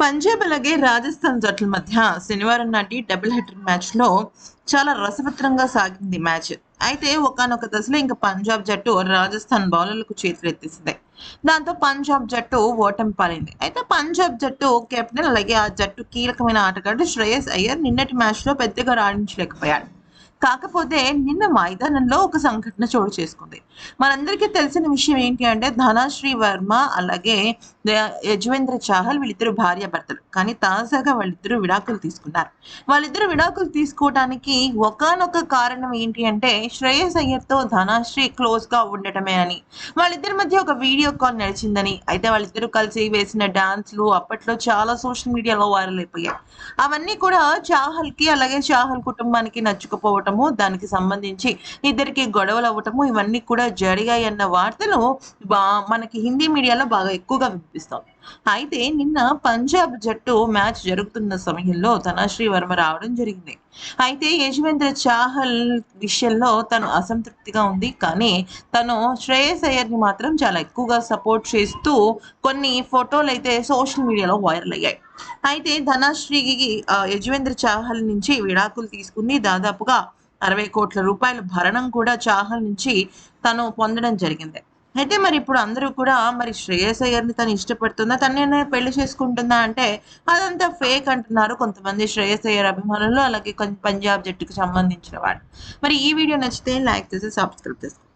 పంజాబ్ అలాగే రాజస్థాన్ జట్ల మధ్య శనివారం నాటి డబుల్ హెడర్ మ్యాచ్లో చాలా రసవత్రంగా సాగింది మ్యాచ్. అయితే ఒకనొక దశలో ఇంకా పంజాబ్ జట్టు రాజస్థాన్ బౌలర్లకు చేతులు ఎత్తేసింది. దాంతో పంజాబ్ జట్టు ఓటమి పాలైంది. అయితే పంజాబ్ జట్టు కెప్టెన్ అలాగే ఆ జట్టు కీలకమైన ఆటగాడు శ్రేయస్ అయ్యర్ నిన్నటి మ్యాచ్లో పెద్దగా రాణించలేకపోయాడు. కాకపోతే నిన్న మైదానంలో ఒక సంఘటన చోటు చేసుకుంది. మనందరికీ తెలిసిన విషయం ఏంటి అంటే ధనశ్రీ వర్మ అలాగే యజ్వేంద్ర చాహల్ వీళ్ళిద్దరు భార్య భర్తలు కానీ తాజాగా వాళ్ళిద్దరూ విడాకులు తీసుకున్నారు. వాళ్ళిద్దరు విడాకులు తీసుకోవడానికి ఒకానొక కారణం ఏంటి అంటే శ్రేయస్ అయ్యర్తో ధనశ్రీ క్లోజ్గా ఉండటమే అని వాళ్ళిద్దరి మధ్య ఒక వీడియో కాల్ నడిచిందని. అయితే వాళ్ళిద్దరూ కలిసి వేసిన డాన్స్లు అప్పట్లో చాలా సోషల్ మీడియాలో వైరల్ అయిపోయాయి. అవన్నీ కూడా చాహల్కి అలాగే చాహల్ కుటుంబానికి నచ్చుకుపోవటము దానికి సంబంధించి ఇద్దరికి గొడవలు అవ్వటము ఇవన్నీ కూడా జరిగాయి అన్న వార్తలు బా- మనకి హిందీ మీడియాలో బాగా ఎక్కువగా వినిపిస్తాం. అయితే నిన్న పంజాబ్ జట్టు మ్యాచ్ జరుగుతున్న సమయంలో ధనశ్రీ వర్మ రావడం జరిగింది. అయితే యశ్వేంద్ర చాహల్ విషయంలో తను అసంతృప్తిగా ఉంది. కానీ తను శ్రేయస్ అయ్యర్ని మాత్రం చాలా ఎక్కువగా సపోర్ట్ చేస్తూ కొన్ని ఫోటోలు అయితే సోషల్ మీడియాలో వైరల్ అయ్యాయి. అయితే ధనశ్రీకి ఆ, యజ్వేంద్ర చాహల్ నుంచి విడాకులు తీసుకుంది దాదాపుగా అరవై కోట్ల రూపాయల భరణం కూడా చాహల్ నుంచి తను పొందడం జరిగింది. అయితే మరి ఇప్పుడు అందరూ కూడా మరి శ్రేయస్ అయ్యర్ని తను ఇష్టపడుతుందా? తననే పెళ్ళి చేసుకుంటుందా అంటే అదంతా ఫేక్ అంటున్నారు కొంతమంది శ్రేయస్ అయ్యర్ అభిమానులు అలాగే కొంచెం పంజాబ్ జట్టుకు సంబంధించిన వాళ్ళు. మరి ఈ వీడియో నచ్చితే లైక్ చేసి సబ్స్క్రైబ్ చేసుకోండి.